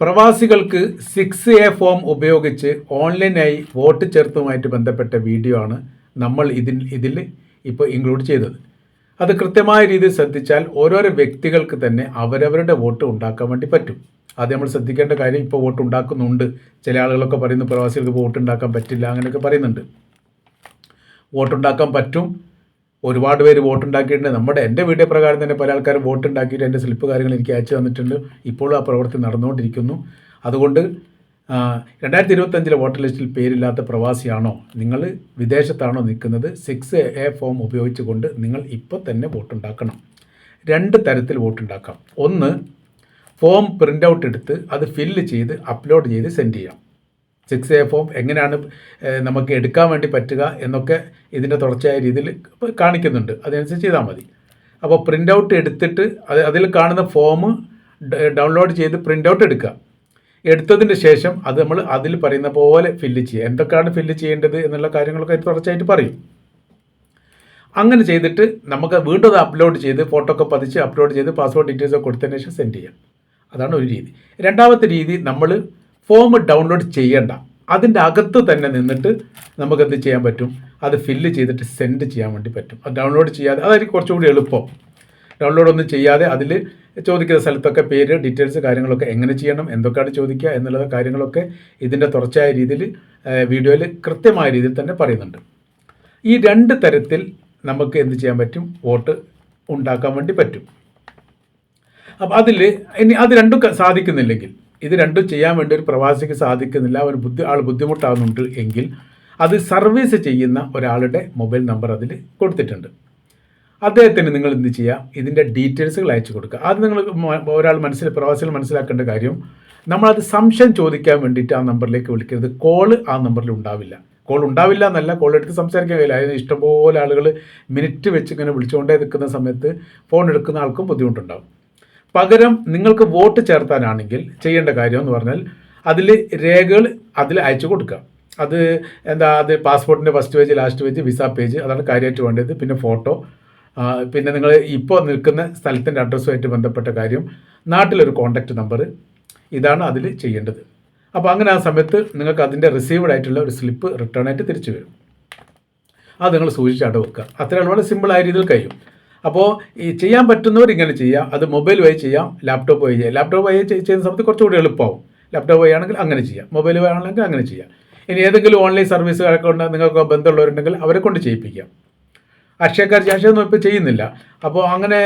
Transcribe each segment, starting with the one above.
പ്രവാസികൾക്ക് six A form ഉപയോഗിച്ച് ഓൺലൈനായി വോട്ട് ചേർത്തുമായിട്ട് ബന്ധപ്പെട്ട വീഡിയോ ആണ് നമ്മൾ ഇതിൽ ഇതിൽ ഇപ്പോൾ ഇൻക്ലൂഡ് ചെയ്തത്. അത് കൃത്യമായ രീതിയിൽ ശ്രദ്ധിച്ചാൽ ഓരോരോ വ്യക്തികൾക്ക് തന്നെ അവരവരുടെ വോട്ട് ഉണ്ടാക്കാൻ വേണ്ടി പറ്റും. അത് നമ്മൾ ശ്രദ്ധിക്കേണ്ട കാര്യം ഇപ്പോൾ വോട്ട് ഉണ്ടാക്കുന്നുണ്ട്. ചില ആളുകളൊക്കെ പറയുന്നു പ്രവാസികൾക്ക് വോട്ട് ഉണ്ടാക്കാൻ പറ്റില്ല അങ്ങനെയൊക്കെ പറയുന്നുണ്ട്. വോട്ടുണ്ടാക്കാൻ പറ്റും. ഒരുപാട് പേര് വോട്ടുണ്ടാക്കിയിട്ടുണ്ട്. നമ്മുടെ എന്റെ വീഡിയോ പ്രകാരം തന്നെ പല ആൾക്കാരും വോട്ടുണ്ടാക്കിയിട്ട് എന്റെ സ്ലിപ്പ് കാര്യങ്ങൾ എനിക്ക് അയച്ചു തന്നിട്ടുണ്ട്. ഇപ്പോഴും ആ പ്രവൃത്തി നടന്നുകൊണ്ടിരിക്കുന്നു. അതുകൊണ്ട് രണ്ടായിരത്തി ഇരുപത്തഞ്ചിലെ വോട്ടർ ലിസ്റ്റിൽ പേരില്ലാത്ത പ്രവാസിയാണോ? നിങ്ങൾ വിദേശത്താണോ നിൽക്കുന്നത്? സിക്സ് എ ഫോം ഉപയോഗിച്ചുകൊണ്ട് നിങ്ങൾ ഇപ്പോൾ തന്നെ വോട്ടുണ്ടാക്കണം. രണ്ട് തരത്തിൽ വോട്ടുണ്ടാക്കാം. ഒന്ന് ഫോം പ്രിന്റ് ഔട്ട് എടുത്ത് അത് ഫില്ല് ചെയ്ത് അപ്ലോഡ് ചെയ്ത് സെൻഡ് ചെയ്യാം. സിക്സ് എ ഫോം എങ്ങനെയാണ് നമുക്ക് എടുക്കാൻ വേണ്ടി പറ്റുക എന്നൊക്കെ ഇതിന്റെ തുടർച്ചയായ രീതിയിൽ കാണിക്കുന്നുണ്ട്. അതനുസരിച്ച് ചെയ്താൽ മതി. അപ്പോൾ പ്രിന്റ് ഔട്ട് എടുത്തിട്ട് അത് അതിൽ കാണുന്ന ഫോം ഡൗൺലോഡ് ചെയ്ത് പ്രിന്റ് ഔട്ട് എടുക്കുക. എടുത്തതിന് ശേഷം അത് നമ്മൾ അതിൽ പറയുന്ന പോലെ ഫില്ല് ചെയ്യുക. എന്തൊക്കെയാണ് ഫില്ല് ചെയ്യേണ്ടത് എന്നുള്ള കാര്യങ്ങളൊക്കെ തുടർച്ചയായിട്ട് പറയും. അങ്ങനെ ചെയ്തിട്ട് നമുക്ക് വീണ്ടും അത് അപ്ലോഡ് ചെയ്ത് ഫോട്ടോ ഒക്കെ പതിച്ച് അപ്ലോഡ് ചെയ്ത് പാസ്വേഡ് ഡീറ്റെയിൽസ് ഒക്കെ കൊടുത്തതിന് ശേഷം സെൻഡ് ചെയ്യാം. അതാണ് ഒരു രീതി. രണ്ടാമത്തെ രീതി നമ്മൾ ഫോം ഡൗൺലോഡ് ചെയ്യേണ്ട. അതിന്റെ അകത്ത് തന്നെ നിന്നിട്ട് നമുക്കെന്ത് ചെയ്യാൻ പറ്റും? അത് ഫില്ല് ചെയ്തിട്ട് സെൻഡ് ചെയ്യാൻ വേണ്ടി പറ്റും. അത് ഡൗൺലോഡ് ചെയ്യാതെ അതായിരിക്കും കുറച്ചുകൂടി എളുപ്പം. ഡൗൺലോഡ് ഒന്നും ചെയ്യാതെ അതിൽ ചോദിക്കുന്ന സ്ഥലത്തൊക്കെ പേര് ഡീറ്റെയിൽസ് കാര്യങ്ങളൊക്കെ എങ്ങനെ ചെയ്യണം എന്തൊക്കെയാണ് ചോദിക്കുക എന്നുള്ള കാര്യങ്ങളൊക്കെ ഇതിന്റെ തുടർച്ചയായ രീതിയിൽ വീഡിയോയിൽ കൃത്യമായ രീതിയിൽ തന്നെ പറയുന്നുണ്ട്. ഈ രണ്ട് തരത്തിൽ നമുക്ക് എന്ത് ചെയ്യാൻ പറ്റും? വോട്ട് ഉണ്ടാക്കാൻ വേണ്ടി പറ്റും. അപ്പോൾ അതിൽ ഇനി അത് രണ്ടും സാധിക്കുന്നില്ലെങ്കിൽ ഇത് രണ്ടും ചെയ്യാൻ വേണ്ടി ഒരു പ്രവാസിക്ക് സാധിക്കുന്നില്ല അവർ ബുദ്ധി ആൾ ബുദ്ധിമുട്ടാകുന്നുണ്ട് എങ്കിൽ അത് സർവീസ് ചെയ്യുന്ന ഒരാളുടെ മൊബൈൽ നമ്പർ അതിൽ കൊടുത്തിട്ടുണ്ട്. അദ്ദേഹത്തിന് നിങ്ങൾ എന്ത് ചെയ്യുക ഇതിന്റെ ഡീറ്റെയിൽസുകൾ അയച്ചു കൊടുക്കുക. അത് നിങ്ങൾ ഒരാൾ മനസ്സിൽ പ്രവാസികൾ മനസ്സിലാക്കേണ്ട കാര്യം നമ്മളത് സംശയം ചോദിക്കാൻ വേണ്ടിയിട്ട് ആ നമ്പറിലേക്ക് വിളിക്കരുത്. കോൾ ആ നമ്പറിൽ ഉണ്ടാവില്ല. കോൾ ഉണ്ടാവില്ല എന്നല്ല കോൾ എടുത്ത് സംസാരിക്കാൻ കഴിയില്ല. അതിന് ഇഷ്ടംപോലെ ആളുകൾ മിനിറ്റ് വെച്ച് ഇങ്ങനെ വിളിച്ചുകൊണ്ടേ നിൽക്കുന്ന സമയത്ത് ഫോൺ എടുക്കുന്ന ആൾക്കും ബുദ്ധിമുട്ടുണ്ടാവും. പകരം നിങ്ങൾക്ക് വോട്ട് ചേർത്താനാണെങ്കിൽ ചെയ്യേണ്ട കാര്യം എന്ന് പറഞ്ഞാൽ അതിൽ രേഖകൾ അതിൽ അയച്ചു കൊടുക്കുക. അത് എന്താ അത് പാസ്പോർട്ടിന്റെ first page last page visa page അതാണ് കാര്യമായിട്ട് വേണ്ടത്. പിന്നെ ഫോട്ടോ പിന്നെ നിങ്ങൾ ഇപ്പോൾ നിൽക്കുന്ന സ്ഥലത്തിന്റെ അഡ്രസ്സുമായിട്ട് ബന്ധപ്പെട്ട കാര്യം നാട്ടിലൊരു കോൺടാക്റ്റ് നമ്പർ ഇതാണ് അതിൽ ചെയ്യേണ്ടത്. അപ്പോൾ അങ്ങനെ ആ സമയത്ത് നിങ്ങൾക്ക് അതിന്റെ റിസീവ്ഡ് ആയിട്ടുള്ള ഒരു സ്ലിപ്പ് റിട്ടേൺ ആയിട്ട് തിരിച്ചു വരും. അത് നിങ്ങൾ സൂക്ഷിച്ച് അടവെക്കുക വെക്കുക. അത്രയും വളരെ സിമ്പിളായ രീതിയിൽ കഴിയും. അപ്പോൾ ഈ ചെയ്യാൻ പറ്റുന്നവർ ഇങ്ങനെ ചെയ്യാം. അത് മൊബൈൽ വഴി ചെയ്യാം ലാപ്ടോപ്പ് വഴി ചെയ്യാം. ലാപ്ടോപ്പ് വഴി ചെയ്- ചെയ്യുന്ന സമയത്ത് കുറച്ചുകൂടി എളുപ്പമാവും ലാപ്ടോപ്പ് വഴി ആണെങ്കിൽ അങ്ങനെ ചെയ്യാം. മൊബൈൽ വഴി ആണെങ്കിൽ അങ്ങനെ ചെയ്യാം. ഇനി ഏതെങ്കിലും ഓൺലൈൻ സർവീസുകളൊക്കെ ഉണ്ട് നിങ്ങൾക്ക് ബന്ധമുള്ളവരുണ്ടെങ്കിൽ അവരെ കൊണ്ട് ചെയ്യിപ്പിക്കാം. അക്ഷയക്കാർ അക്ഷയൊന്നും ഇപ്പോൾ ചെയ്യുന്നില്ല. അപ്പോൾ അങ്ങനെ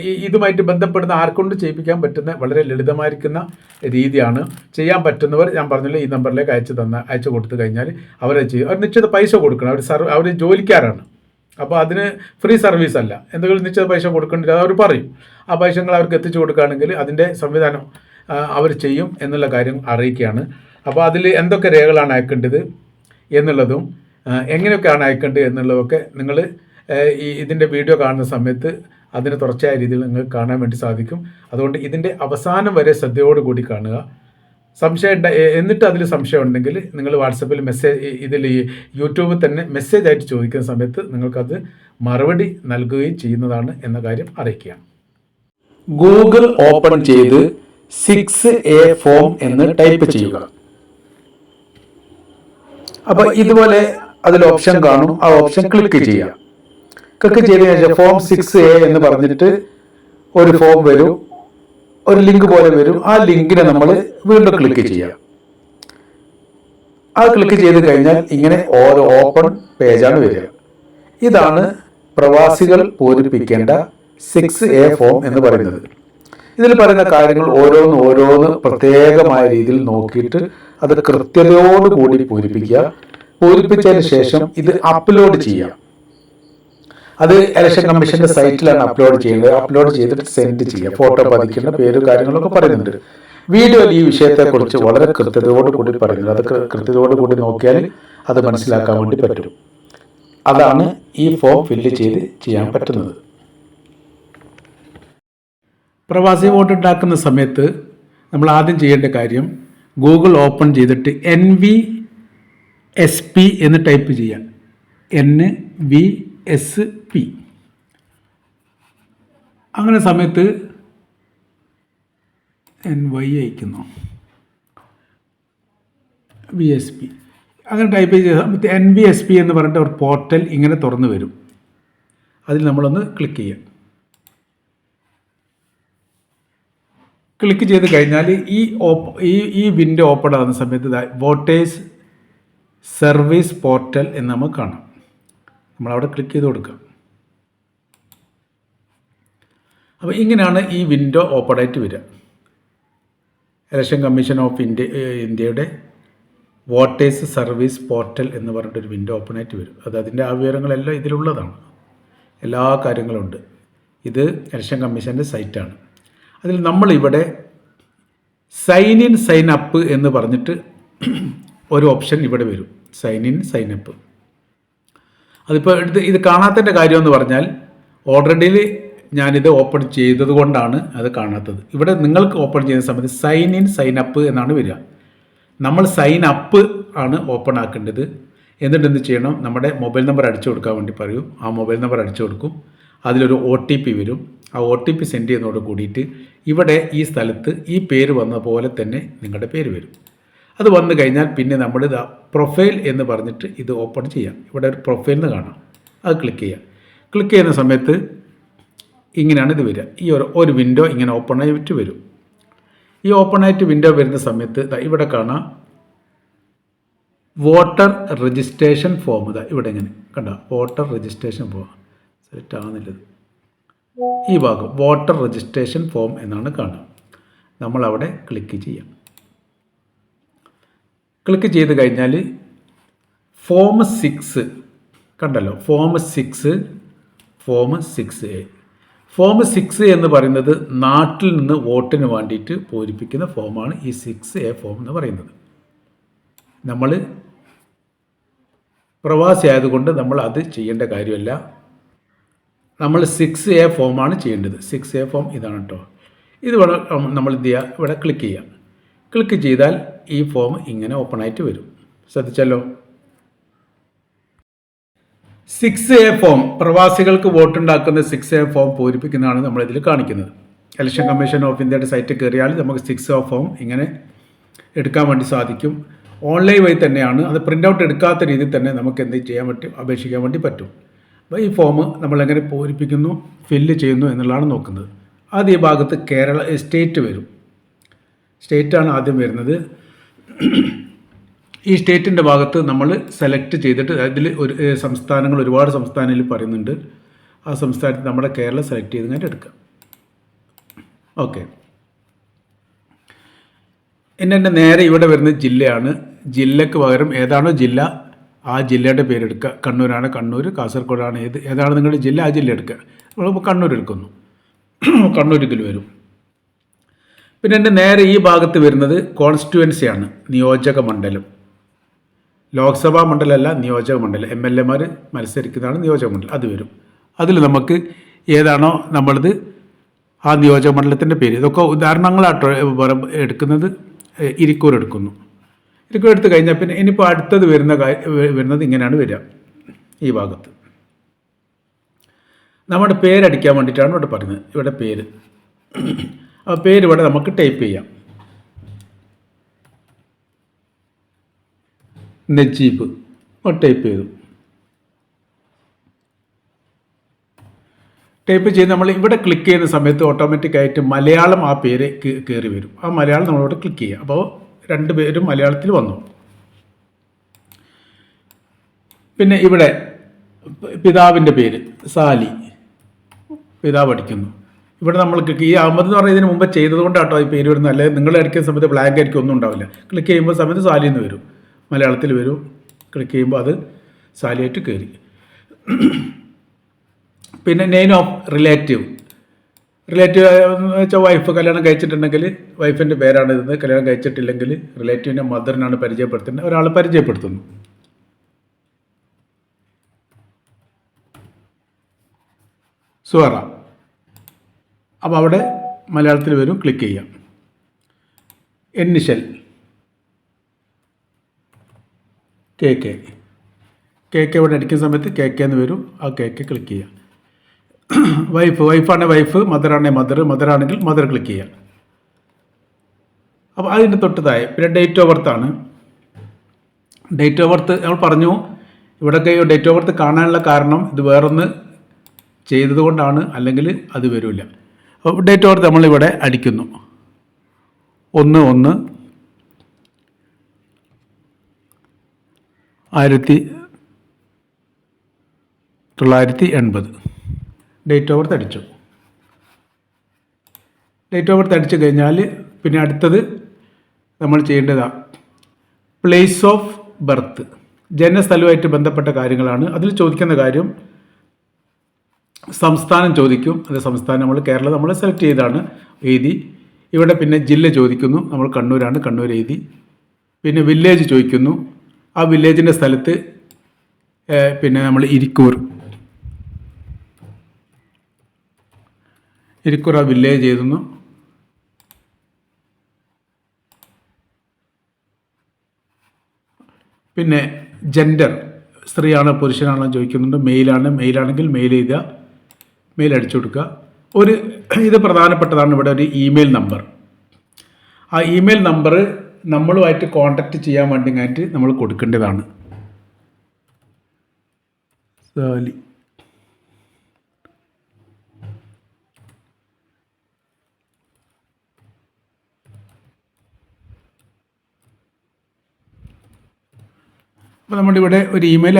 ഇതുമായിട്ട് ബന്ധപ്പെടുന്ന ആർക്കൊണ്ട് ചെയ്യിപ്പിക്കാൻ പറ്റുന്ന വളരെ ലളിതമായിരിക്കുന്ന രീതിയാണ് ചെയ്യാൻ പറ്റുന്നവർ ഞാൻ പറഞ്ഞില്ല ഈ നമ്പറിലേക്ക് അയച്ചു തന്ന അയച്ചു കൊടുത്തു കഴിഞ്ഞാൽ അവരെ ചെയ്യും. അവർ നിശ്ചിത പൈസ കൊടുക്കണം. അവർ സർവ് അവർ ജോലിക്കാരാണ്. അപ്പോൾ അതിന് ഫ്രീ സർവീസ് അല്ല. എന്തെങ്കിലും നിശ്ചിത പൈസ കൊടുക്കേണ്ടത് അവർ പറയും. ആ പൈസകൾ അവർക്ക് എത്തിച്ചു കൊടുക്കുകയാണെങ്കിൽ അതിന്റെ സംവിധാനം അവർ ചെയ്യും എന്നുള്ള കാര്യം അറിയിക്കുകയാണ്. അപ്പോൾ അതിൽ എന്തൊക്കെ രേഖകളാണ് അയക്കേണ്ടത് എന്നുള്ളതും എങ്ങനെയൊക്കെയാണ് അയക്കേണ്ടത് എന്നുള്ളതൊക്കെ നിങ്ങൾ ഈ ഇതിന്റെ വീഡിയോ കാണുന്ന സമയത്ത് അതിന് തുടർച്ചയായ രീതിയിൽ നിങ്ങൾക്ക് കാണാൻ വേണ്ടി സാധിക്കും. അതുകൊണ്ട് ഇതിന്റെ അവസാനം വരെ ശ്രദ്ധയോടുകൂടി കാണുക. സംശയം എന്നിട്ട് അതിൽ സംശയം ഉണ്ടെങ്കിൽ നിങ്ങൾ വാട്സപ്പിൽ മെസ്സേജ് ഇതിൽ ഈ യൂട്യൂബിൽ തന്നെ മെസ്സേജ് ആയിട്ട് ചോദിക്കുന്ന സമയത്ത് നിങ്ങൾക്കത് മറുപടി നൽകുകയും ചെയ്യുന്നതാണ് എന്ന കാര്യം അറിയിക്കുക. ഗൂഗിൾ ഓപ്പൺ ചെയ്ത് സിക്സ് എ ഫോം എന്ന് ടൈപ്പ് ചെയ്യുക. അപ്പൊ ഇതുപോലെ അതിൽ ഓപ്ഷൻ കാണും. ആ ഓപ്ഷൻ ക്ലിക്ക് ചെയ്യുക. ക്ലിക്ക് ചെയ്തതിനു ശേഷം ഫോം സിക്സ് എ എന്ന് പറഞ്ഞിട്ട് ഒരു ഫോം വരും. ഒരു ലിങ്ക് പോലെ വരും. ആ ലിങ്കിനെ നമ്മൾ വീണ്ടും ക്ലിക്ക് ചെയ്യാം. ആ ക്ലിക്ക് ചെയ്ത് കഴിഞ്ഞാൽ ഇങ്ങനെ ഓരോ ഓപ്പൺ പേജാണ് വരിക. ഇതാണ് പ്രവാസികൾ പൂരിപ്പിക്കേണ്ട സിക്സ് എ ഫോം എന്ന് പറയുന്നത്. ഇതിൽ പറയുന്ന കാര്യങ്ങൾ ഓരോന്ന് ഓരോന്ന് പ്രത്യേകമായ രീതിയിൽ നോക്കിയിട്ട് അത് കൃത്യതയോടുകൂടി പൂരിപ്പിക്കുക. പൂരിപ്പിച്ചതിന് ശേഷം ഇത് അപ്ലോഡ് ചെയ്യാം അത് ഇലക്ഷൻ കമ്മീഷന്റെ സൈറ്റിലാണ് അപ്ലോഡ് ചെയ്യുന്നത്. അപ്ലോഡ് ചെയ്തിട്ട് സെൻഡ് ചെയ്യുക. ഫോട്ടോ പതിക്കേണ്ട പേരും കാര്യങ്ങളൊക്കെ പറയുന്നുണ്ട്. വീഡിയോയിൽ ഈ വിഷയത്തെക്കുറിച്ച് വളരെ കൃത്യതയോട് കൂടി പറയുന്നത്. അത് കൃത്യതയോട് കൂടി നോക്കിയാൽ അത് മനസ്സിലാക്കാൻ വേണ്ടി പറ്റും. അതാണ് ഈ ഫോം ഫില്ല് ചെയ്ത് ചെയ്യാൻ പറ്റുന്നത്. പ്രവാസി വോട്ട് ഉണ്ടാക്കുന്ന സമയത്ത് നമ്മൾ ആദ്യം ചെയ്യേണ്ട കാര്യം ഗൂഗിൾ ഓപ്പൺ ചെയ്തിട്ട് എൻ വി എസ് പി എന്ന് ടൈപ്പ് ചെയ്യാം എൻ വി എസ് പി അങ്ങനെ സമയത്ത് എൻ വൈ അയക്കുന്നു. വി എസ് പി അങ്ങനെ ടൈപ്പ് ചെയ്ത സമയത്ത് എൻ വി എസ് പി എന്ന് പറഞ്ഞിട്ട് ഒരു പോർട്ടൽ ഇങ്ങനെ തുറന്നു വരും. അതിൽ നമ്മളൊന്ന് ക്ലിക്ക് ചെയ്യാം. ക്ലിക്ക് ചെയ്ത് കഴിഞ്ഞാൽ ഈ ഓപ്പ് ഈ ഈ വിൻഡോ ഓപ്പൺ ആകുന്ന സമയത്ത് വോട്ടേഴ്സ് സർവീസ് പോർട്ടൽ എന്ന് നമുക്ക് കാണാം. നമ്മളവിടെ ക്ലിക്ക് ചെയ്ത് കൊടുക്കുക. അപ്പോൾ ഇങ്ങനെയാണ് ഈ വിൻഡോ ആയിട്ട് വരിക. ഇലക്ഷൻ കമ്മീഷൻ ഓഫ് ഇന്ത്യ ഇന്ത്യയുടെ വോട്ടേഴ്സ് സർവീസ് പോർട്ടൽ എന്ന് പറഞ്ഞിട്ടൊരു വിൻഡോ ഓപ്പൺ ആയിട്ട് വരും. അത് അതിന്റെ ആ വിവരങ്ങളെല്ലാം ഇതിലുള്ളതാണ്. എല്ലാ കാര്യങ്ങളും ഉണ്ട്. ഇത് ഇലക്ഷൻ കമ്മീഷന്റെ സൈറ്റാണ് അതിൽ നമ്മളിവിടെ സൈൻ ഇൻ സൈൻ അപ്പ് എന്ന് പറഞ്ഞിട്ട് ഒരു ഓപ്ഷൻ ഇവിടെ വരും. സൈൻ ഇൻ സൈൻ അപ്പ് അതിപ്പോൾ ഇത് ഇത് കാണാത്തതിന്റെ കാര്യം എന്ന് പറഞ്ഞാൽ ഓൾറെഡി ഞാനിത് ഓപ്പൺ ചെയ്തത് കൊണ്ടാണ് അത് കാണാത്തത്. ഇവിടെ നിങ്ങൾക്ക് ഓപ്പൺ ചെയ്യുന്ന സമയത്ത് സൈൻ ഇൻ സൈൻ അപ്പ് എന്നാണ് വരിക. നമ്മൾ സൈൻ അപ്പ് ആണ് ഓപ്പൺ ആക്കേണ്ടത്. എന്നിട്ട് എന്ത് ചെയ്യണം? നമ്മുടെ മൊബൈൽ നമ്പർ അടിച്ചു കൊടുക്കാൻ വേണ്ടി പറയും. ആ മൊബൈൽ നമ്പർ അടിച്ചു കൊടുക്കും. അതിലൊരു ഒ ടി പി വരും. ആ ഒ ടി പി സെൻഡ് ചെയ്യുന്നതോട് കൂടിയിട്ട് ഇവിടെ ഈ സ്ഥലത്ത് ഈ പേര് വന്ന പോലെ തന്നെ നിങ്ങളുടെ പേര് വരും. അത് വന്നു കഴിഞ്ഞാൽ പിന്നെ നമ്മൾ ഇത് പ്രൊഫൈൽ എന്ന് പറഞ്ഞിട്ട് ഇത് ഓപ്പൺ ചെയ്യാം. ഇവിടെ ഒരു പ്രൊഫൈൽ എന്ന് കാണാം. അത് ക്ലിക്ക് ചെയ്യാം. ക്ലിക്ക് ചെയ്യുന്ന സമയത്ത് ഇങ്ങനെയാണ് ഇത് വരിക. ഈ ഒരു ഒരു വിൻഡോ ഇങ്ങനെ ഓപ്പൺ ആയിട്ട് വരും. ഈ ഓപ്പൺ ആയിട്ട് വിൻഡോ വരുന്ന സമയത്ത് ഇവിടെ കാണാം. വോട്ടർ രജിസ്ട്രേഷൻ ഫോം ഇതാ ഇവിടെ ഇങ്ങനെ. കണ്ട? വോട്ടർ രജിസ്ട്രേഷൻ ഫോം സെലക്ട് ആകുന്നില്ലത് ഈ ഭാഗം വോട്ടർ രജിസ്ട്രേഷൻ ഫോം എന്നാണ് കാണുക. നമ്മളവിടെ ക്ലിക്ക് ചെയ്യാം. ക്ലിക്ക് ചെയ്ത് കഴിഞ്ഞാൽ ഫോം സിക്സ് കണ്ടല്ലോ. Form six form six A form six എന്ന് പറയുന്നത് നാട്ടിൽ നിന്ന് വോട്ടിന് വേണ്ടിയിട്ട് പൂരിപ്പിക്കുന്ന ഫോമാണ് ഈ സിക്സ് എ ഫോം എന്ന് പറയുന്നത്. നമ്മൾ പ്രവാസി ആയതുകൊണ്ട് നമ്മൾ അത് ചെയ്യേണ്ട കാര്യമല്ല. നമ്മൾ സിക്സ് എ ഫോമാണ് ചെയ്യേണ്ടത്. സിക്സ് എ ഫോം ഇതാണ് കേട്ടോ ഇത് വേണം നമ്മൾ എന്ത് ചെയ്യുക ഇവിടെ ക്ലിക്ക് ചെയ്യാം. ക്ലിക്ക് ചെയ്താൽ ഈ ഫോം ഇങ്ങനെ ഓപ്പൺ ആയിട്ട് വരും. ശ്രദ്ധിച്ചല്ലോ? സിക്സ് എ ഫോം പ്രവാസികൾക്ക് വോട്ടുണ്ടാക്കുന്ന സിക്സ് എ ഫോം പൂരിപ്പിക്കുന്നതാണ് നമ്മളിതിൽ കാണിക്കുന്നത്. ഇലക്ഷൻ കമ്മീഷൻ ഓഫ് ഇന്ത്യയുടെ സൈറ്റിൽ കയറിയാൽ നമുക്ക് സിക്സ് എ ഫോം ഇങ്ങനെ എടുക്കാൻ വേണ്ടി സാധിക്കും. ഓൺലൈൻ വഴി തന്നെയാണ്. അത് പ്രിന്റ് ഔട്ട് എടുക്കാത്ത രീതിയിൽ തന്നെ നമുക്ക് എന്ത് ചെയ്യാൻ പറ്റും? അപേക്ഷിക്കാൻ വേണ്ടി പറ്റും. അപ്പോൾ ഈ ഫോം നമ്മളെങ്ങനെ പൂരിപ്പിക്കുന്നു ഫില്ല് ചെയ്യുന്നു എന്നുള്ളതാണ് നോക്കുന്നത്. ആദ്യ ഈ ഭാഗത്ത് കേരള സ്റ്റേറ്റ് വരും. സ്റ്റേറ്റാണ് ആദ്യം വരുന്നത്. ഈ സ്റ്റേറ്റിന്റെ ഭാഗത്ത് നമ്മൾ സെലക്ട് ചെയ്തിട്ട് അതിൽ ഒരു സംസ്ഥാനങ്ങൾ ഒരുപാട് സംസ്ഥാനങ്ങളിൽ പറയുന്നുണ്ട്. ആ സംസ്ഥാനത്ത് നമ്മുടെ കേരളം സെലക്ട് ചെയ്ത് കഴിഞ്ഞിട്ട് എടുക്കാം. ഓക്കെ. എന്നെ നേരെ ഇവിടെ വരുന്ന ജില്ലയാണ്. ജില്ലക്ക് പകരം ഏതാണോ ജില്ല ആ ജില്ലയുടെ പേരെടുക്കുക കണ്ണൂരാണ് കണ്ണൂർ കാസർഗോഡാണ് ഏത് ഏതാണ് നിങ്ങളുടെ ജില്ല ആ ജില്ല എടുക്കുക. നമ്മളിപ്പോൾ കണ്ണൂർ എടുക്കുന്നു. കണ്ണൂർ ഇതിൽ വരും. പിന്നെ എന്റെ നേരെ ഈ ഭാഗത്ത് വരുന്നത് കോൺസ്റ്റിറ്റുവൻസിയാണ് നിയോജക മണ്ഡലം. ലോക്സഭാ മണ്ഡലമല്ല നിയോജക മണ്ഡലം. എം എൽ എമാർ മത്സരിക്കുന്നതാണ് നിയോജക മണ്ഡലം. അത് വരും. അതിൽ നമുക്ക് ഏതാണോ നമ്മളത് ആ നിയോജക മണ്ഡലത്തിന്റെ പേര്. ഇതൊക്കെ ഉദാഹരണങ്ങളാട്ടോ എടുക്കുന്നത് ഇരിക്കൂർ എടുക്കുന്നു. ഇരിക്കൂർ എടുത്തു കഴിഞ്ഞാൽ പിന്നെ ഇനിയിപ്പോൾ അടുത്തത് വരുന്ന വരുന്നത് ഇങ്ങനെയാണ് വരിക ഈ ഭാഗത്ത്. നമ്മുടെ പേരടിക്കാൻ വേണ്ടിയിട്ടാണ് ഇവിടെ പറയുന്നത്. ഇവിടെ പേര്. പേര് ഇവിടെ നമുക്ക് ടൈപ്പ് ചെയ്യാം. നജീബ്. ടൈപ്പ് ചെയ്തു. ടൈപ്പ് ചെയ്ത് നമ്മൾ ഇവിടെ ക്ലിക്ക് ചെയ്യുന്ന സമയത്ത് ഓട്ടോമാറ്റിക്കായിട്ട് മലയാളം ആ പേര് കയറി വരും. ആ മലയാളം നമ്മളിവിടെ ക്ലിക്ക് ചെയ്യുക അപ്പോൾ രണ്ട് പേരും മലയാളത്തിൽ വന്നു. പിന്നെ ഇവിടെ പിതാവിന്റെ പേര് സാലി. പിതാവ് അടിക്കുന്നു. ഇവിടെ നമ്മൾക്ക് ഈ അഹമ്മദ് എന്ന് പറയുന്നതിന് മുമ്പ് ചെയ്തതുകൊണ്ടാട്ടോ ഈ പേര് വരുന്നത് അല്ലെങ്കിൽ നിങ്ങൾ അടിക്കുന്ന സമയത്ത് ബ്ലാങ്ക് ആയിരിക്കും ഒന്നും ഉണ്ടാവില്ല. ക്ലിക്ക് ചെയ്യുമ്പോൾ സമയത്ത് സാലി എന്ന് വരും. മലയാളത്തിൽ വരും. ക്ലിക്ക് ചെയ്യുമ്പോൾ അത് സാലിയായിട്ട് കയറി. പിന്നെ നെയിം ഓഫ് റിലേറ്റീവ് റിലേറ്റീവ് എന്ന് വെച്ചാൽ വൈഫ് കല്യാണം കഴിച്ചിട്ടുണ്ടെങ്കിൽ വൈഫിന്റെ പേരാണ് ഇത്. കല്യാണം കഴിച്ചിട്ടില്ലെങ്കിൽ റിലേറ്റീവിന്റെ മദറിനാണ് പരിചയപ്പെടുത്തുന്നത്. ഒരാൾ പരിചയപ്പെടുത്തുന്നു. സുഹറ. അപ്പോൾ അവിടെ മലയാളത്തിൽ വരും ക്ലിക്ക് ചെയ്യാം. എന്നിഷൽ കെ കെ കെ കെ ഇവിടെ അടിക്കുന്ന സമയത്ത് കെ കെ എന്ന് വരും. ആ കെ കെ ക്ലിക്ക് ചെയ്യാം. വൈഫ് വൈഫാണെങ്കിൽ വൈഫ് മദറാണെങ്കിൽ മദർ മദറാണെങ്കിൽ മദർ ക്ലിക്ക് ചെയ്യാം. അപ്പോൾ അതിന്റെ തൊട്ടതായി പിന്നെ ഡേറ്റ് ഓഫ് ബർത്ത് ആണ്. ഡേറ്റ് ഓഫ് ബർത്ത് നമ്മൾ പറഞ്ഞു. ഇവിടെയൊക്കെ ഡേറ്റ് ഓഫ് ബർത്ത് കാണാനുള്ള കാരണം ഇത് വേറൊന്ന് ചെയ്തതുകൊണ്ടാണ്. അല്ലെങ്കിൽ അത് വരില്ല. ഡേറ്റ് ഓഫ് ബർത്ത് നമ്മളിവിടെ അടിക്കുന്നു. ഒന്ന് ഒന്ന് ആയിരത്തി തൊള്ളായിരത്തി എൺപത്. ഡേറ്റ് ബർത്ത് അടിച്ചു. ഡേറ്റ് ബർത്ത് അടിച്ചു കഴിഞ്ഞാൽ പിന്നെ അടുത്തത് നമ്മൾ ചെയ്യേണ്ടതാണ് പ്ലേസ് ഓഫ് ബർത്ത് ജനസ്ഥലവുമായിട്ട് ബന്ധപ്പെട്ട കാര്യങ്ങളാണ്. അതിൽ ചോദിക്കുന്ന കാര്യം സംസ്ഥാനം ചോദിക്കും. അത് സംസ്ഥാനം നമ്മൾ കേരളം നമ്മൾ സെലക്ട് ചെയ്താണ് എഴുതി. ഇവിടെ പിന്നെ ജില്ല ചോദിക്കുന്നു. നമ്മൾ കണ്ണൂരാണ് കണ്ണൂർ എഴുതി. പിന്നെ വില്ലേജ് ചോദിക്കുന്നു. ആ വില്ലേജിന്റെ സ്ഥലത്ത് പിന്നെ നമ്മൾ ഇരിക്കൂർ. ഇരിക്കൂർ ആ വില്ലേജ് എഴുതുന്നു. പിന്നെ ജെൻഡർ സ്ത്രീയാണോ പുരുഷനാണോ ചോദിക്കുന്നുണ്ട്. മെയിലാണ് മെയിലാണെങ്കിൽ മെയിൽ എഴുതുക. മെയിൽ അടിച്ചു കൊടുക്കുക. ഒരു ഇത് പ്രധാനപ്പെട്ടതാണ് ഇവിടെ ഒരു ഇമെയിൽ നമ്പർ ആ ഇമെയിൽ നമ്പർ നമ്മളുമായിട്ട് കോണ്ടാക്ട് ചെയ്യാൻ വേണ്ടി ആയിട്ട് നമ്മൾ കൊടുക്കേണ്ടതാണ്. സാലി അപ്പോൾ നമ്മുടെ ഇവിടെ ഒരു ഇമെയിൽ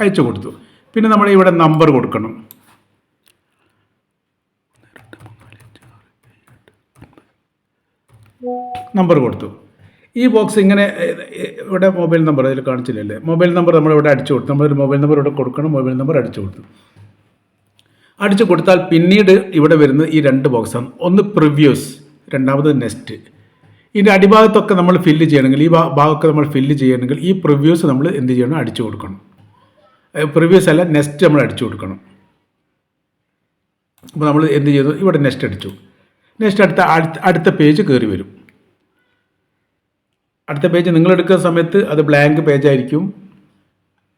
അയച്ചു കൊടുത്തു. പിന്നെ നമ്മൾ ഇവിടെ നമ്പർ കൊടുക്കണം. നമ്പർ കൊടുത്തു. ഈ ബോക്സ് ഇങ്ങനെ ഇവിടെ മൊബൈൽ നമ്പർ അതിൽ കാണിച്ചില്ലല്ലേ? മൊബൈൽ നമ്പർ നമ്മൾ ഇവിടെ അടിച്ചു കൊടുത്തു. നമ്മളൊരു മൊബൈൽ നമ്പർ ഇവിടെ കൊടുക്കണം മൊബൈൽ നമ്പർ അടിച്ചു കൊടുത്തു. അടിച്ചു കൊടുത്താൽ പിന്നീട് ഇവിടെ വരുന്ന ഈ രണ്ട് ബോക്സാണ് ഒന്ന് പ്രിവ്യൂസ് രണ്ടാമത് നെസ്റ്റ് ഇതിന്റെ അടിഭാഗത്തൊക്കെ നമ്മൾ ഫില്ല് ചെയ്യണമെങ്കിൽ ഈ ഭാഗമൊക്കെ നമ്മൾ ഫില്ല് ചെയ്യണമെങ്കിൽ ഈ പ്രിവ്യൂസ് നമ്മൾ എന്ത് ചെയ്യണം? അടിച്ചു കൊടുക്കണം. പ്രിവ്യൂസ് അല്ല നെസ്റ്റ് നമ്മൾ അടിച്ചു കൊടുക്കണം. അപ്പോൾ നമ്മൾ എന്ത് ചെയ്തു? ഇവിടെ നെസ്റ്റ് അടിച്ചു. നെക്സ്റ്റ് അടുത്ത അടുത്ത പേജ് കയറി വരും. അടുത്ത പേജ് നിങ്ങൾ എടുക്കുന്ന സമയത്ത് അത് ബ്ലാങ്ക് പേജായിരിക്കും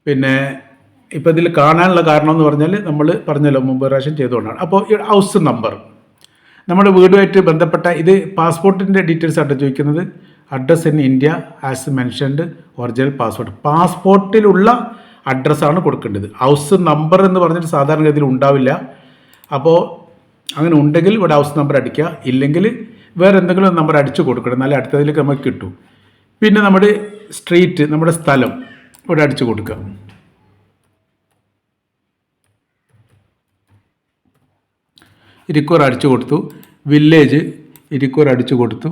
പിന്നെ ഇപ്പോൾ ഇതിൽ കാണാനുള്ള കാരണം എന്ന് പറഞ്ഞാൽ നമ്മൾ പറഞ്ഞല്ലോ മുമ്പ് പ്രാവശ്യം ചെയ്തുകൊണ്ടാണ് അപ്പോൾ ഹൗസ് നമ്പർ നമ്മുടെ വീടുമായിട്ട് ബന്ധപ്പെട്ട ഇത് പാസ്പോർട്ടിന്റെ ഡീറ്റെയിൽസ് ആയിട്ട് ചോദിക്കുന്നത്. Address in India as mentioned original passport പാസ്പോർട്ടിലുള്ള അഡ്രസ്സാണ് കൊടുക്കേണ്ടത്. ഹൗസ് നമ്പർ എന്ന് പറഞ്ഞിട്ട് സാധാരണഗതിയിൽ ഉണ്ടാവില്ല. അപ്പോൾ അങ്ങനെ ഉണ്ടെങ്കിൽ ഇവിടെ ഹൗസ് നമ്പർ അടിക്കുക. ഇല്ലെങ്കിൽ വേറെ എന്തെങ്കിലും നമ്പർ അടിച്ചു കൊടുക്കണം. എന്നാലേ അടുത്തതിലേക്ക് നമുക്ക് കിട്ടും. പിന്നെ നമ്മുടെ സ്ട്രീറ്റ് നമ്മുടെ സ്ഥലം ഇവിടെ അടിച്ചു കൊടുക്കുക. ഇരിക്കൂർ അടിച്ചു കൊടുത്തു. വില്ലേജ് ഇരിക്കൂർ അടിച്ചു കൊടുത്തു.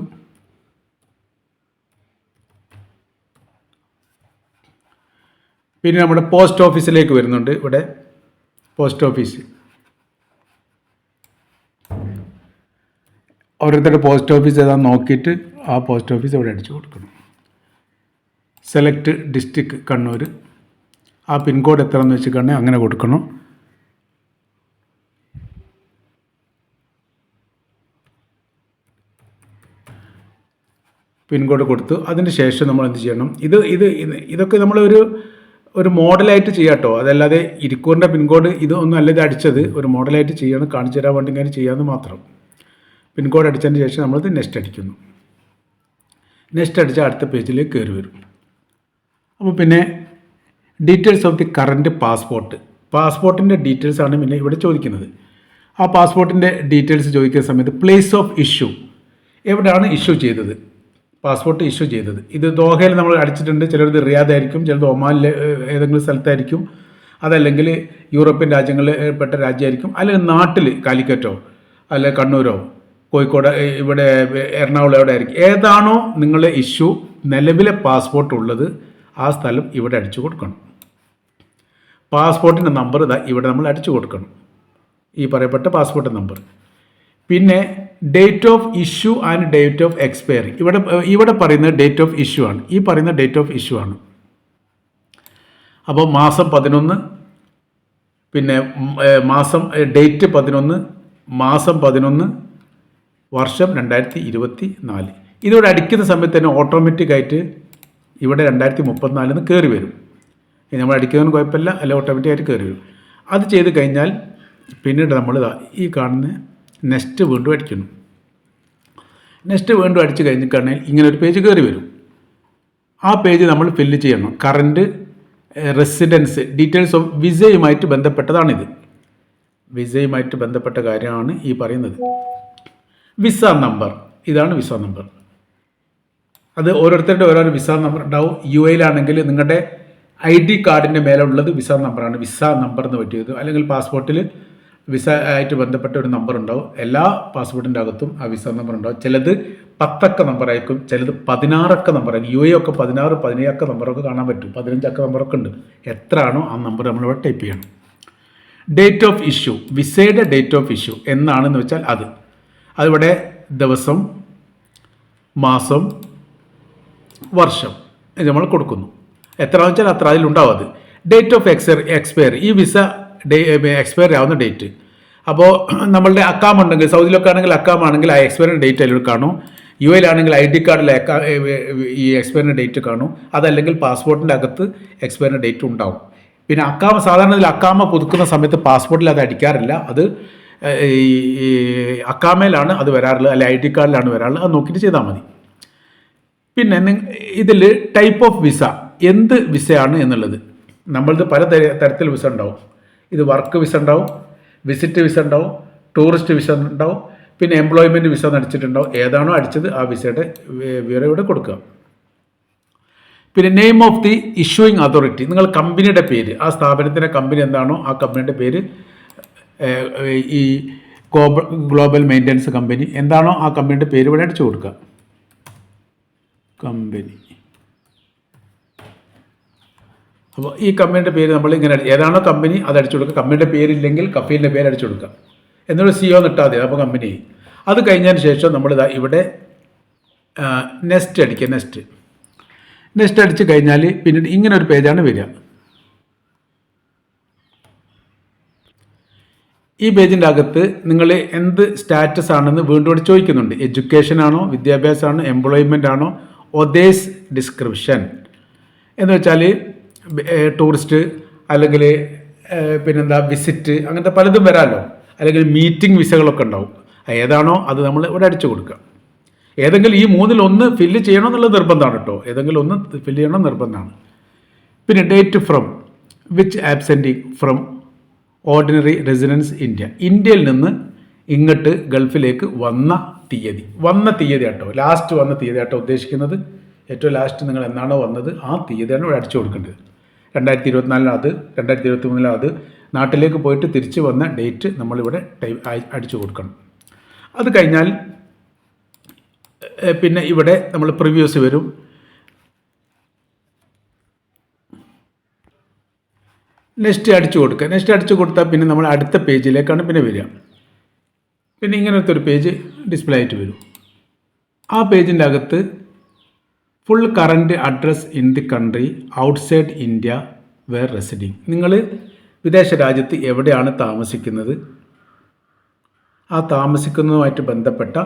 പിന്നെ നമ്മുടെ പോസ്റ്റ് ഓഫീസിലേക്ക് വരുന്നുണ്ട് ഇവിടെ. പോസ്റ്റ് ഓഫീസ് ഓരോരുത്തരുടെ പോസ്റ്റ് ഓഫീസ് ഏതാ നോക്കിയിട്ട് ആ പോസ്റ്റ് ഓഫീസ് ഇവിടെ അടിച്ചു കൊടുക്കണം. Select district Kannur. ആ പിൻകോഡ് എത്രയെന്ന് വെച്ച് കണ്ണേ അങ്ങനെ കൊടുക്കണം. പിൻകോഡ് കൊടുത്തു. അതിന് ശേഷം നമ്മൾ എന്ത് ചെയ്യണം? ഇത് ഇത് ഇത് ഇതൊക്കെ നമ്മളൊരു ഒരു മോഡലായിട്ട് ചെയ്യാം കേട്ടോ. അതല്ലാതെ ഇരിക്കൂറിന്റെ പിൻകോഡ് ഇത് ഒന്നും അല്ല ഇത് അടിച്ചത്. ഒരു മോഡലായിട്ട് ചെയ്യണം. കാണിച്ചു തരാൻ വേണ്ടി ഇങ്ങനെ ചെയ്യാമെന്ന് മാത്രം. പിൻകോഡ് അടിച്ചതിന് ശേഷം നമ്മളിത് നെക്സ്റ്റ് അടിക്കുന്നു. നെക്സ്റ്റ് അടിച്ച അടുത്ത പേജിലേക്ക് കയറി വരും. അപ്പോൾ പിന്നെ details of the current passport പാസ്പോർട്ടിന്റെ details ആണ് പിന്നെ ഇവിടെ ചോദിക്കുന്നത്. ആ പാസ്പോർട്ടിന്റെ ഡീറ്റെയിൽസ് ചോദിക്കുന്ന സമയത്ത് പ്ലേസ് ഓഫ് ഇഷ്യൂ എവിടെയാണ് ഇഷ്യൂ ചെയ്തത്? പാസ്പോർട്ട് ഇഷ്യൂ ചെയ്തത്. ഇത് ദോഹയിൽ നമ്മൾ അടിച്ചിട്ടുണ്ട്. ചിലത് റിയാദായിരിക്കും ചിലത് ഒമാനിലെ ഏതെങ്കിലും സ്ഥലത്തായിരിക്കും. അതല്ലെങ്കിൽ യൂറോപ്യൻ രാജ്യങ്ങളിൽ പെട്ട രാജ്യമായിരിക്കും. അല്ലെങ്കിൽ നാട്ടിൽ കാലിക്കറ്റോ അല്ലെ കണ്ണൂരോ കോഴിക്കോട് ഇവിടെ എറണാകുളം എവിടെ ആയിരിക്കും ഏതാണോ നിങ്ങളുടെ ഇഷ്യൂ നിലവിലെ പാസ്പോർട്ട് ഉള്ളത് ആ സ്ഥലം ഇവിടെ അടിച്ചു കൊടുക്കണം. പാസ്പോർട്ടിന്റെ നമ്പർ ഇതാ ഇവിടെ നമ്മൾ അടിച്ചു കൊടുക്കണം. ഈ പറയപ്പെട്ട പാസ്പോർട്ട് നമ്പർ. പിന്നെ date of issue and date of expiry ഇവിടെ ഇവിടെ പറയുന്നത് ഡേറ്റ് ഓഫ് ഇഷ്യൂ ആണ്. ഈ പറയുന്ന ഡേറ്റ് ഓഫ് ഇഷ്യൂ ആണ്. അപ്പോൾ മാസം പതിനൊന്ന് പിന്നെ മാസം ഡേറ്റ് പതിനൊന്ന് മാസം പതിനൊന്ന് വർഷം രണ്ടായിരത്തി ഇരുപത്തി നാല് ഇതോടെ അടിക്കുന്ന സമയത്ത് തന്നെ ഓട്ടോമാറ്റിക് ആയിട്ട് ഇവിടെ രണ്ടായിരത്തി മുപ്പത്തിനാലിന്ന് കയറി വരും നമ്മൾ അടിക്കുന്നതിന് കുഴപ്പമില്ല അല്ല ഓട്ടോമാറ്റിക് ആയിട്ട് കയറി വരും. അത് ചെയ്ത് കഴിഞ്ഞാൽ പിന്നീട് നമ്മൾ ഈ കാണുന്ന നെക്സ്റ്റ് വീണ്ടും അടിക്കുന്നു. നെക്സ്റ്റ് വീണ്ടും അടിച്ച് കഴിഞ്ഞിട്ടാണെങ്കിൽ ഇങ്ങനെ ഒരു പേജ് കയറി വരും. ആ പേജ് നമ്മൾ ഫില്ല് ചെയ്യണം. കറന്റ് റെസിഡൻസ് ഡീറ്റെയിൽസ് ഓഫ് വിസയുമായിട്ട് ബന്ധപ്പെട്ടതാണിത്. വിസയുമായിട്ട് ബന്ധപ്പെട്ട കാര്യമാണ് ഈ പറയുന്നത്. വിസ നമ്പർ ഇതാണ് വിസ നമ്പർ അത് ഓരോരുത്തരുടെ ഓരോരോ വിസ നമ്പർ ഉണ്ടാവും. യു എയിലാണെങ്കിൽ നിങ്ങളുടെ ഐ ഡി കാർഡിന്റെ മേലെ ഉള്ളത് വിസ നമ്പറാണ് വിസ നമ്പർ എന്ന് പറ്റിയത്. അല്ലെങ്കിൽ പാസ്പോർട്ടിൽ വിസ ആയിട്ട് ബന്ധപ്പെട്ട ഒരു നമ്പർ ഉണ്ടാവും. എല്ലാ പാസ്പോർട്ടിന്റെ അകത്തും ആ വിസ നമ്പർ ഉണ്ടാവും. ചിലത് പത്തക്ക നമ്പർ ആയിരിക്കും. ചിലത് പതിനാറക്ക നമ്പർ ആയിരിക്കും. യു എ ഒക്കെ പതിനാറ് പതിനേഴക്ക നമ്പറൊക്കെ കാണാൻ പറ്റും. പതിനഞ്ചക്ക നമ്പറൊക്കെ ഉണ്ട്. എത്ര ആണോ ആ നമ്പർ നമ്മൾ ഇവിടെ ടൈപ്പ് ചെയ്യണം. ഡേറ്റ് ഓഫ് ഇഷ്യൂ വിസയുടെ ഡേറ്റ് ഓഫ് ഇഷ്യൂ എന്നാണെന്ന് വെച്ചാൽ അത്. അതിവിടെ ദിവസം മാസം വർഷം ഇത് നമ്മൾ കൊടുക്കുന്നു. എത്ര വെച്ചാൽ അത്ര അതിലുണ്ടാവും അത്. ഡേറ്റ് ഓഫ് എക്സ്പയർ എക്സ്പയർ ഈ വിസ ഡേ എക്സ്പയർ ആവുന്ന ഡേറ്റ് അപ്പോൾ നമ്മളുടെ അക്കാം ഉണ്ടെങ്കിൽ സൗദിയിലൊക്കെ ആണെങ്കിൽ അക്കാം ആണെങ്കിൽ ആ എക്സ്പയറിന്റെ ഡേറ്റ് അതിൽ കാണും. യു എയിലാണെങ്കിൽ ഐ ഡി കാർഡിൽ ഈ എക്സ്പയറിന്റെ ഡേറ്റ് കാണും. അതല്ലെങ്കിൽ പാസ്പോർട്ടിന്റെ അകത്ത് എക്സ്പയറിന്റെ ഡേറ്റ് ഉണ്ടാവും. പിന്നെ അക്കാമ സാധാരണ അക്കാമ പുതുക്കുന്ന സമയത്ത് പാസ്പോർട്ടിൽ അത് അടിക്കാറില്ല. അത് ഈ അക്കാമയിലാണ് അത് വരാറുള്ളത്. അല്ലെ ഐ ഡി കാർഡിലാണ് വരാറുള്ളത്. അത് നോക്കിയിട്ട് ചെയ്താൽ മതി. പിന്നെ ഇതിൽ ടൈപ്പ് ഓഫ് വിസ എന്ത് വിസയാണ് എന്നുള്ളത്. നമ്മളത് പല തര- തരത്തിൽ വിസ ഉണ്ടാവും. ഇത് വർക്ക് വിസ ഉണ്ടാവും വിസിറ്റ് വിസ ഉണ്ടാവും ടൂറിസ്റ്റ് വിസ ഉണ്ടാവും പിന്നെ എംപ്ലോയ്മെന്റ് വിസ അടിച്ചിട്ടുണ്ടാവും ഏതാണോ അടിച്ചത് ആ വിസയുടെ വിവരം ഇവിടെ കൊടുക്കുക. പിന്നെ name of the issuing authority നിങ്ങൾ കമ്പനിയുടെ പേര് ആ സ്ഥാപനത്തിന്റെ കമ്പനി എന്താണോ ആ കമ്പനിയുടെ പേര് ഈ ഗ്ലോബൽ മെയിന്റനൻസ് കമ്പനി എന്താണോ ആ കമ്പനിയുടെ പേര് ഇവിടെ അടിച്ചു കൊടുക്കുക. കമ്പനി. അപ്പോൾ ഈ കമ്പനിയുടെ പേര് നമ്മൾ ഇങ്ങനെ ഏതാണോ കമ്പനി അത് അടിച്ചു കൊടുക്കുക. കമ്പനിയുടെ പേരില്ലെങ്കിൽ കഫീലിന്റെ പേര് അടിച്ചു കൊടുക്കുക. എന്നുള്ള സിഒ നിട്ടാൽ മതി. അപ്പോൾ കമ്പനി. അത് കഴിഞ്ഞതിന് ശേഷം നമ്മൾ ഇതാ ഇവിടെ നെസ്റ്റ് അടിക്കുക. നെസ്റ്റ്. നെസ്റ്റ് അടിച്ച് കഴിഞ്ഞാൽ പിന്നീട് ഇങ്ങനെ ഒരു പേജാണ് വരിക. ഈ പേജിന്റെ അകത്ത് നിങ്ങൾ എന്ത് സ്റ്റാറ്റസ് ആണെന്ന് വീണ്ടും ഇവിടെ ചോദിക്കുന്നുണ്ട്. എഡ്യൂക്കേഷൻ ആണോ വിദ്യാഭ്യാസമാണോ എംപ്ലോയ്മെന്റ് ആണോ ഒതേസ് ഡിസ്ക്രിപ്ഷൻ എന്ന് വെച്ചാൽ ടൂറിസ്റ്റ് അല്ലെങ്കിൽ പിന്നെന്താ വിസിറ്റ് അങ്ങനത്തെ പലതും വരാമല്ലോ. അല്ലെങ്കിൽ മീറ്റിംഗ് വിസകളൊക്കെ ഉണ്ടാവും. ഏതാണോ അത് നമ്മൾ ഇവിടെ അടിച്ചു കൊടുക്കുക. ഏതെങ്കിലും ഈ മൂന്നിൽ ഒന്ന് ഫില്ല് ചെയ്യണം എന്നുള്ള നിർബന്ധമാണ് കേട്ടോ. ഏതെങ്കിലും ഒന്ന് ഫില്ല് ചെയ്യണം നിർബന്ധമാണ്. പിന്നെ date from which absenting from ordinary residence India ഇന്ത്യയിൽ നിന്ന് ഇങ്ങോട്ട് ഗൾഫിലേക്ക് വന്ന തീയതി. വന്ന തീയതി കേട്ടോ ലാസ്റ്റ് വന്ന തീയതി കേട്ടോ ഉദ്ദേശിക്കുന്നത്. ഏറ്റവും ലാസ്റ്റ് നിങ്ങൾ എന്നാണോ വന്നത്? ആ തീയതിയാണ് ഇവിടെ അടിച്ചു കൊടുക്കേണ്ടത്. രണ്ടായിരത്തി ഇരുപത്തിനാലിന് അത് രണ്ടായിരത്തി ഇരുപത്തി മൂന്നിലും അത് നാട്ടിലേക്ക് പോയിട്ട് തിരിച്ച് വന്ന ഡേറ്റ് നമ്മളിവിടെ ടൈ അടിച്ചു കൊടുക്കണം. അത് കഴിഞ്ഞാൽ പിന്നെ ഇവിടെ നമ്മൾ പ്രിവ്യൂസ് വരും. നെക്സ്റ്റ് അടിച്ചു കൊടുക്കുക. നെക്സ്റ്റ് അടിച്ചു കൊടുത്താൽ പിന്നെ നമ്മൾ അടുത്ത പേജിലേക്കാണ് പിന്നെ വരിക. പിന്നെ ഇങ്ങനത്തെ ഒരു പേജ് ഡിസ്പ്ലേ ആയിട്ട് വരും. ആ പേജിന്റെ അകത്ത് full current address in the country outside India where residing നിങ്ങൾ വിദേശ രാജ്യത്ത് എവിടെയാണ് താമസിക്കുന്നത്? ആ താമസിക്കുന്നതുമായിട്ട് ബന്ധപ്പെട്ട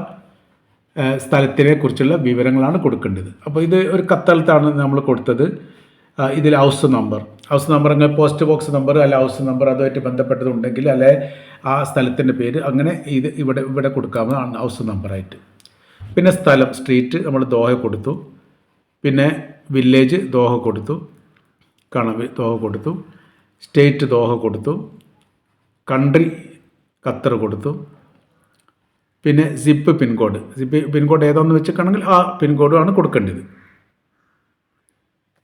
സ്ഥലത്തിനെ കുറിച്ചുള്ള വിവരങ്ങളാണ് കൊടുക്കേണ്ടത്. അപ്പോൾ ഇത് ഒരു കത്തലത്താണ് നമ്മൾ കൊടുത്തത്. ഇതിൽ ഹൗസ് നമ്പർ ഹൗസ് നമ്പർ അങ്ങനെ പോസ്റ്റ് ബോക്സ് നമ്പർ അല്ല ഹൗസ് നമ്പർ അതുമായിട്ട് ബന്ധപ്പെട്ടതുണ്ടെങ്കിൽ അല്ലെ ആ സ്ഥലത്തിന്റെ പേര് അങ്ങനെ ഇത് ഇവിടെ ഇവിടെ കൊടുക്കാവുന്നതാണ് ഹൗസ് നമ്പറായിട്ട് പിന്നെ സ്ഥലം സ്ട്രീറ്റ് നമ്മൾ ദോഹ കൊടുത്തു. പിന്നെ വില്ലേജ് ദോഹ കൊടുത്തു. കണവ് ദോഹ കൊടുത്തു. സ്റ്റേറ്റ് ദോഹ കൊടുത്തു. കൺട്രി ഖത്തർ കൊടുത്തു. പിന്നെ സിപ്പ് പിൻകോഡ്. സിപ്പ് പിൻകോഡ് ഏതാണെന്ന് വെച്ചിട്ടാണെങ്കിൽ ആ പിൻകോഡുമാണ് കൊടുക്കേണ്ടത്.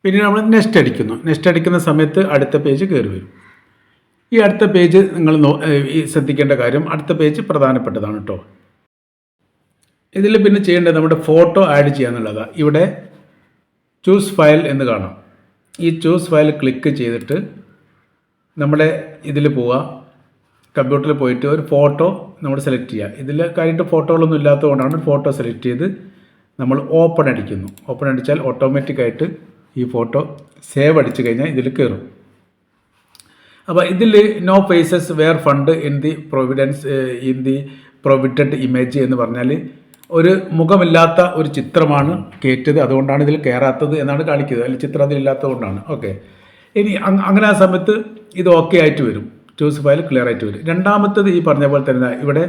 പിന്നെ നമ്മൾ നെക്സ്റ്റ് അടിക്കുന്നു. നെക്സ്റ്റ് അടിക്കുന്ന സമയത്ത് അടുത്ത പേജ് കയറി വരും. ഈ അടുത്ത പേജ് നിങ്ങൾ ശ്രദ്ധിക്കേണ്ട കാര്യം അടുത്ത പേജ് പ്രധാനപ്പെട്ടതാണ് കേട്ടോ ഇതിൽ പിന്നെ ചെയ്യേണ്ടത് നമ്മുടെ ഫോട്ടോ ആഡ് ചെയ്യാന്നുള്ളതാണ് ഇവിടെ ചൂസ് ഫയൽ എന്ന് കാണാം. ഈ ചൂസ് ഫയൽ ക്ലിക്ക് ചെയ്തിട്ട് നമ്മുടെ ഇതിൽ പോവുക. കമ്പ്യൂട്ടറിൽ പോയിട്ട് ഒരു ഫോട്ടോ നമ്മൾ സെലക്ട് ചെയ്യുക. ഇതിൽ കാര്യമായിട്ട് ഫോട്ടോകളൊന്നും ഇല്ലാത്തതുകൊണ്ടാണ് ഫോട്ടോ സെലക്ട് ചെയ്ത് നമ്മൾ ഓപ്പൺ അടിക്കുന്നു. ഓപ്പൺ അടിച്ചാൽ ഓട്ടോമാറ്റിക്കായിട്ട് ഈ ഫോട്ടോ സേവ് അടിച്ചു കഴിഞ്ഞാൽ ഇതിൽ കയറും. അപ്പോൾ ഇതിൽ no faces where fund in the providence in the provident image എന്ന് പറഞ്ഞാൽ ഒരു മുഖമില്ലാത്ത ഒരു ചിത്രമാണ് കയറ്റത് അതുകൊണ്ടാണ് ഇതിൽ കയറാത്തത് എന്നാണ് കാണിക്കുന്നത്. അല്ലെങ്കിൽ ചിത്രം അതിലില്ലാത്തതുകൊണ്ടാണ് ഓക്കെ ഇനി അങ്ങനെ ആ സമയത്ത് ഇത് ഓക്കെ ആയിട്ട് വരും. ചൂസ് ഫയൽ ക്ലിയർ ആയിട്ട് വരും. രണ്ടാമത്തത് ഈ പറഞ്ഞ പോലെ തന്നെ ഇവിടെ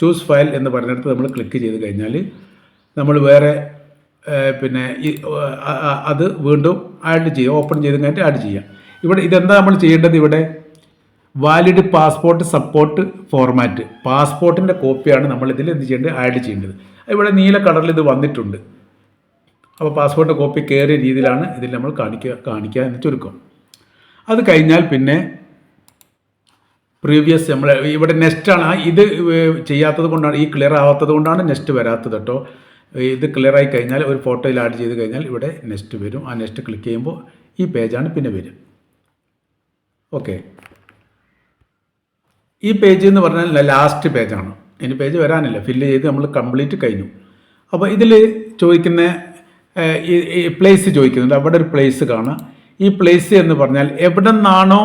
ചൂസ് ഫയൽ എന്ന് പറഞ്ഞിടത്ത് നമ്മൾ ക്ലിക്ക് ചെയ്ത് കഴിഞ്ഞാൽ നമ്മൾ വേറെ പിന്നെ അ- അ- അത് വീണ്ടും ആഡ് ചെയ്യുക ഓപ്പൺ ചെയ്ത് കഴിഞ്ഞിട്ട് ആഡ് ചെയ്യാം. ഇവിടെ ഇതെന്താ നമ്മൾ ചെയ്യേണ്ടത് ഇവിടെ? വാലിഡ് പാസ്പോർട്ട് സപ്പോർട്ട് ഫോർമാറ്റ് പാസ്പോർട്ടിന്റെ കോപ്പിയാണ് നമ്മൾ ഇതിൽ എന്ത് ചെയ്യേണ്ടത്? ആഡ് ചെയ്യേണ്ടത്. ഇവിടെ നീല കളറിൽ ഇത് വന്നിട്ടുണ്ട്. അപ്പോൾ പാസ്പോർട്ട് കോപ്പി കയറിയ രീതിയിലാണ് ഇതിൽ നമ്മൾ കാണിക്കുക കാണിക്കുക എന്ന് ചുരുക്കം. അത് കഴിഞ്ഞാൽ പിന്നെ പ്രീവിയസ് നമ്മൾ ഇവിടെ നെക്സ്റ്റാണ് ഇത് ചെയ്യാത്തത് കൊണ്ടാണ് ഈ ക്ലിയർ ആവാത്തത് കൊണ്ടാണ് നെക്സ്റ്റ് വരാത്തത് കേട്ടോ. ഇത് ക്ലിയർ ആയി കഴിഞ്ഞാൽ ഒരു ഫോട്ടോയിൽ ആഡ് ചെയ്ത് കഴിഞ്ഞാൽ ഇവിടെ നെക്സ്റ്റ് വരും. ആ നെക്സ്റ്റ് ക്ലിക്ക് ചെയ്യുമ്പോൾ ഈ പേജാണ് പിന്നെ വരും ഓക്കെ ഈ പേജ് എന്ന് പറഞ്ഞാൽ ലാസ്റ്റ് പേജാണ് ഇനി പേജ് വരാനില്ല. ഫില്ല് ചെയ്ത് നമ്മൾ കംപ്ലീറ്റ് കഴിഞ്ഞു. അപ്പോൾ ഇതിൽ ചോദിക്കുന്ന ഈ പ്ലേസ് ചോദിക്കുന്നുണ്ട്. അവിടെ ഒരു പ്ലേസ് കാണാം. ഈ പ്ലേസ് എന്ന് പറഞ്ഞാൽ എവിടെ നിന്നാണോ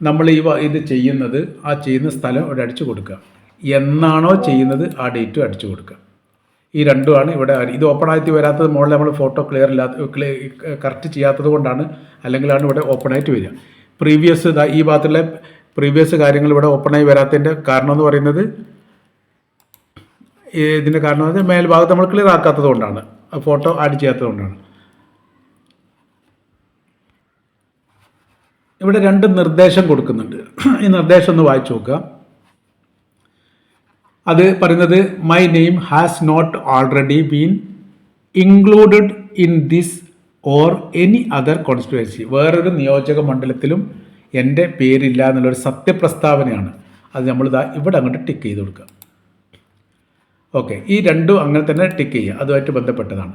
നമ്മൾ ഈ ഇത് ചെയ്യുന്നത് ആ ചെയ്യുന്ന സ്ഥലം ഇവിടെ അടിച്ചു കൊടുക്കുക. എന്നാണോ ചെയ്യുന്നത് ആ ഡേറ്റും അടിച്ചു കൊടുക്കുക. ഈ രണ്ടുമാണ് ഇവിടെ ഇത് ഓപ്പൺ ആയിട്ട് വരാത്തത് മുകളിൽ നമ്മൾ ഫോട്ടോ ക്ലിയർ ഇല്ലാത്ത കറക്റ്റ് ചെയ്യാത്തത് കൊണ്ടാണ് അല്ലെങ്കിലാണ് ഇവിടെ ഓപ്പൺ ആയിട്ട് വരിക. പ്രീവിയസ് ഈ ഭാഗത്തുള്ള പ്രീവിയസ് കാര്യങ്ങൾ ഇവിടെ ഓപ്പൺ ആയി വരാത്തതിന്റെ കാരണം എന്ന് പറയുന്നത് ഇതിന്റെ കാരണം എന്ന് വെച്ചാൽ മേൽഭാഗത്ത് നമ്മൾ ക്ലിയർ ആക്കാത്തത് കൊണ്ടാണ്. ഫോട്ടോ ആഡ് ചെയ്യാത്തത് കൊണ്ടാണ്. ഇവിടെ രണ്ട് നിർദ്ദേശം കൊടുക്കുന്നുണ്ട്. ഈ നിർദ്ദേശം ഒന്ന് വായിച്ചു നോക്കുക. അത് പറയുന്നത് my name has not already been included in this or any other constituency വേറൊരു നിയോജക മണ്ഡലത്തിലും എന്റെ പേരില്ല എന്നുള്ളൊരു സത്യപ്രസ്താവനയാണ്. അത് നമ്മളിതാ ഇവിടെ അങ്ങോട്ട് ടിക്ക് ചെയ്ത് കൊടുക്കുക. ഓക്കെ ഈ രണ്ടും അങ്ങനെ തന്നെ ടിക്ക് ചെയ്യുക. അതുമായിട്ട് ബന്ധപ്പെട്ടതാണ്.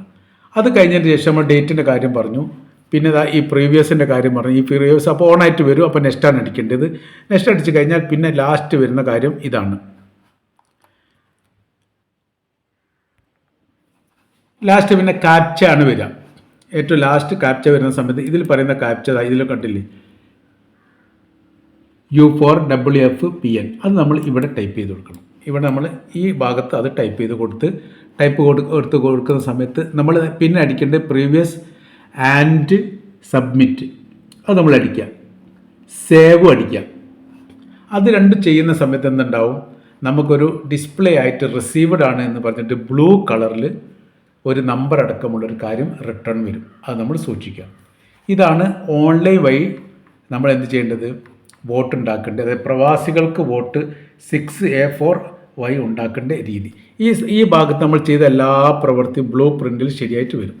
അത് കഴിഞ്ഞതിന് ശേഷം നമ്മൾ ഡേറ്റിന്റെ കാര്യം പറഞ്ഞു. പിന്നെ ഇതാ ഈ പ്രീവിയസിന്റെ കാര്യം പറഞ്ഞു. ഈ പ്രീവിയസ് അപ്പോൾ ഓണായിട്ട് വരും. അപ്പോൾ നെക്സ്റ്റാണ് അടിക്കേണ്ടത്. നെക്സ്റ്റ് അടിച്ച് കഴിഞ്ഞാൽ പിന്നെ ലാസ്റ്റ് വരുന്ന കാര്യം ഇതാണ്. ലാസ്റ്റ് പിന്നെ കാപ്ച ആണ് വരിക. ഏറ്റവും ലാസ്റ്റ് കാപ്ച വരുന്ന സമയത്ത് ഇതിൽ പറയുന്ന കാപ്ച ഇതിൽ കണ്ടില്ലേ? U four W F P N അത് നമ്മൾ ഇവിടെ ടൈപ്പ് ചെയ്ത് കൊടുക്കണം. ഇവിടെ നമ്മൾ ഈ ഭാഗത്ത് അത് ടൈപ്പ് ചെയ്ത് കൊടുത്ത് ടൈപ്പ് കൊടുത്ത് കൊടുക്കുന്ന സമയത്ത് നമ്മൾ പിന്നെ അടിക്കേണ്ടത് പ്രീവിയസ് ആൻഡ് സബ്മിറ്റ് അത് നമ്മൾ അടിക്കുക. സേവ് അടിക്കുക. അത് രണ്ടും ചെയ്യുന്ന സമയത്ത് എന്തുണ്ടാവും? നമുക്കൊരു ഡിസ്പ്ലേ ആയിട്ട് റിസീവ്ഡ് ആണ് എന്ന് പറഞ്ഞിട്ട് ബ്ലൂ കളറിൽ ഒരു നമ്പർ അടക്കമുള്ള ഒരു കാര്യം റിട്ടേൺ വരും. അത് നമ്മൾ സൂക്ഷിക്കുക. ഇതാണ് ഓൺലൈൻ വഴി നമ്മൾ എന്ത് ചെയ്യേണ്ടത്? വോട്ട് ഉണ്ടാക്കേണ്ടത് അതായത് പ്രവാസികൾക്ക് vote six A four Y ഉണ്ടാക്കേണ്ട രീതി. ഈ ഈ ഭാഗത്ത് നമ്മൾ ചെയ്ത എല്ലാ പ്രവൃത്തി ബ്ലൂ പ്രിന്റിൽ ശരിയായിട്ട് വരും.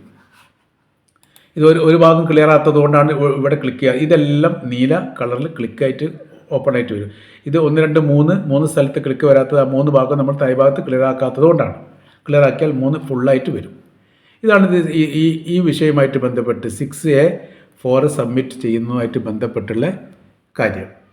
ഇത് ഒരു ഒരു ഭാഗം ക്ലിയർ ആത്തതുകൊണ്ടാണ് ഇവിടെ ക്ലിക്ക് ചെയ്യുക. ഇതെല്ലാം നീല കളറിൽ ക്ലിക്കായിട്ട് ഓപ്പൺ ആയിട്ട് വരും. ഇത് ഒന്ന് രണ്ട് മൂന്ന് മൂന്ന് സ്ഥലത്ത് ക്ലിക്ക് വരാത്തത് ആ മൂന്ന് ഭാഗം നമ്മൾ തായ് ഭാഗത്ത് ക്ലിയർ ആക്കാത്തത് കൊണ്ടാണ് ക്ലിയർ ആക്കിയാൽ മൂന്ന് ഫുള്ളായിട്ട് വരും. ഇതാണ് ഇത് ഈ ഈ വിഷയവുമായിട്ട് ബന്ധപ്പെട്ട് സിക്സ് എ ഫോർ സബ്മിറ്റ് ചെയ്യുന്നതുമായിട്ട് ബന്ധപ്പെട്ടുള്ള കാര്യം.